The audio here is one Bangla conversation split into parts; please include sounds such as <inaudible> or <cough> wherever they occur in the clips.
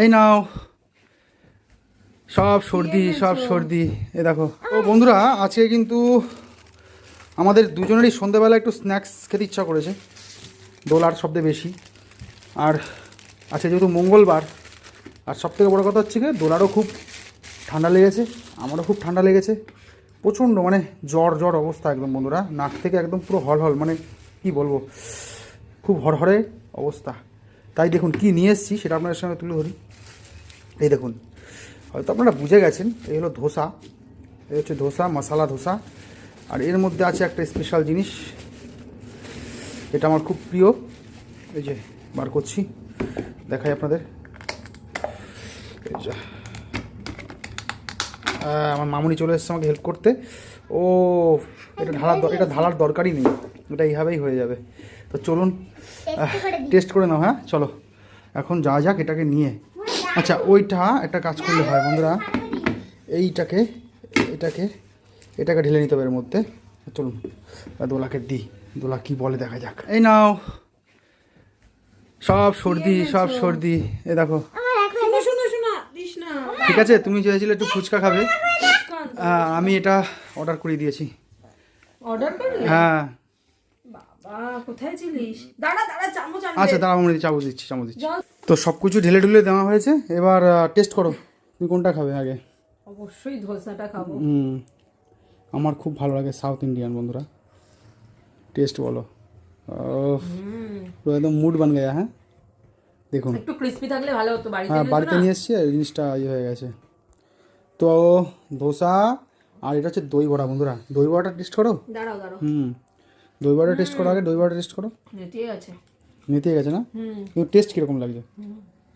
এই নাও। সব সর্দি সব সর্দি। এ দেখো। ও বন্ধুরা আজকে কিন্তু আমাদের দুজনেরই সন্ধ্যেবেলা একটু স্ন্যাক্স খেতে ইচ্ছা করেছে। দোলার শব্দে বেশি। আর আজকে যেহেতু মঙ্গলবার আর সব থেকে বড়ো কথা হচ্ছে কি দোলারও খুব ঠান্ডা লেগেছে আমারও খুব ঠান্ডা লেগেছে। প্রচণ্ড মানে জ্বর জ্বর অবস্থা একদম বন্ধুরা। নাক থেকে একদম পুরো হল হল মানে কি বলব খুব হরহরে অবস্থা। তাই দেখুন কি নিয়ে এসেছি সেটা আপনাদের সঙ্গে তুলে ধরি। এই দেখুন, হয়তো আপনারা বুঝে গেছেন, এই হলো ধোসা, এই হচ্ছে ধোসা, মশালা ধোসা, আর এর মধ্যে আছে একটা স্পেশাল জিনিস এটা আমার খুব প্রিয়। এই যে বার করছি, দেখাই আপনাদের। আমার মামুনি চলে এসেছে আমাকে হেল্প করতে। ও, এটা ঢালার এটা ঢালার দরকারই নেই এটা এইভাবেই হয়ে যাবে। তো চলুন টেস্ট করে নাও হ্যাঁ? চলো এখন যা যাক এটাকে নিয়ে। আচ্ছা ওইটা একটা কাজ করলে হয় বন্ধুরা। এইটাকে এটাকে এটাকে ঢেলে নিতে হবে এর মধ্যে। চলুন আর দোলাকে দিই। দোলা কি বলে দেখা যাক। এই নাও। সব সর্দি সব সর্দি। এ দেখো। ঠিক আছে তুমি চেয়েছিলে একটু ফুচকা খাবে। আমি এটা অর্ডার করে দিয়েছি। অর্ডার হ্যাঁ। কোথায় ছিলিস? দাঁড়া দাঁড়া চামচ আচ্ছা দাঁড়া আমি চামচ দিচ্ছি চামচ দিচ্ছি। তো সব কিছু ঢেলে ঢুলে দেওয়া হয়েছে। এবার টেস্ট করো তুমি কোনটা খাবে আগে? অবশ্যই ধোসাটা খাব। হুম। আমার খুব ভালো লাগে সাউথ ইন্ডিয়ান বন্ধুরা। টেস্ট বলো। পুরো একদম মুড বান গেয়া হ্যাঁ? দেখুন। একটু ক্রিস্পি থাকলে ভালো হতো বাড়িতে হ্যাঁ বাড়িতে নিয়ে এসছি আর জিনিসটা ইয়ে হয়ে গেছে। তো ধোসা আর এটা হচ্ছে দই বড়া বন্ধুরা। দই বড়াটা টেস্ট করো? দাঁড়াও দাঁড়াও। হুম। দই বড়াটা টেস্ট করো আগে দই বড়াটা টেস্ট করো। ঠিক আছে নিতে গেছে না? হুম। কিন্তু টেস্ট কীরকম লাগছে?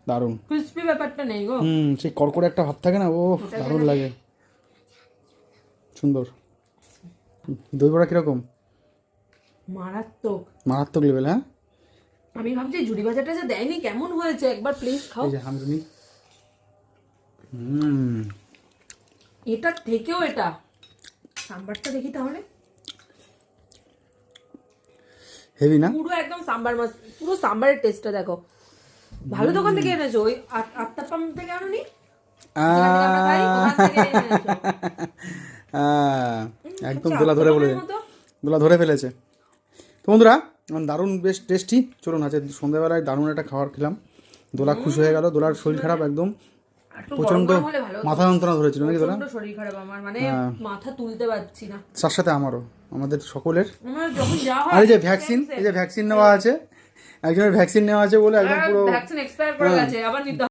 দারুণ। ক্রিস্পি ব্যাপারটা নেই গো। হুম সেই কড়কড়ে একটা ভাব থাকে না ও দারুণ লাগে। সুন্দর। দই বড়া কীরকম? মারাত্মক। মারাত্মক লেভেল হ্যাঁ? আমি ভাবছি জুড়ি ভাজাটা যে দেয়নি কেমন হয়েছে? একবার প্লিজ খাও। এই যে হামরুনি হুম। এটা থেকেও এটা। সাম্বারটা দেখি তাহলে। হেভি না? পুরো একদম সাম্বার মাছ পুরো সাম্বারের টেস্টটা দেখো। ভালো দোকান থেকে এনেছো ওই আত- আত্মাপাম থেকে আনোনি <laughs> একদম আচ্ছা, দোলা ধরে বলে দোলা ধরে ফেলেছে। তো বন্ধুরা দারুণ বেশ টেস্টি চলুন আছে সন্ধ্যাবেলায় দারুণ একটা খাবার খেলাম। দোলা খুশি হয়ে গেল দোলার শরীর খারাপ একদম। হতো। মাথা যন্ত্রণা ধরেছিল নাকি দোলা? শরীর খারাপ আমার মানে মাথা তুলতে পারছি না। তার সাথে আমারও। আমাদের সকলের। আর এই যে ভ্যাকসিন এই যে ভ্যাকসিন নেওয়া আছে একজনের ভ্যাকসিন নেওয়া আছে বলে একদম পুরো ভ্যাকসিন এক্সপায়ার করে গেছে আবার নিতে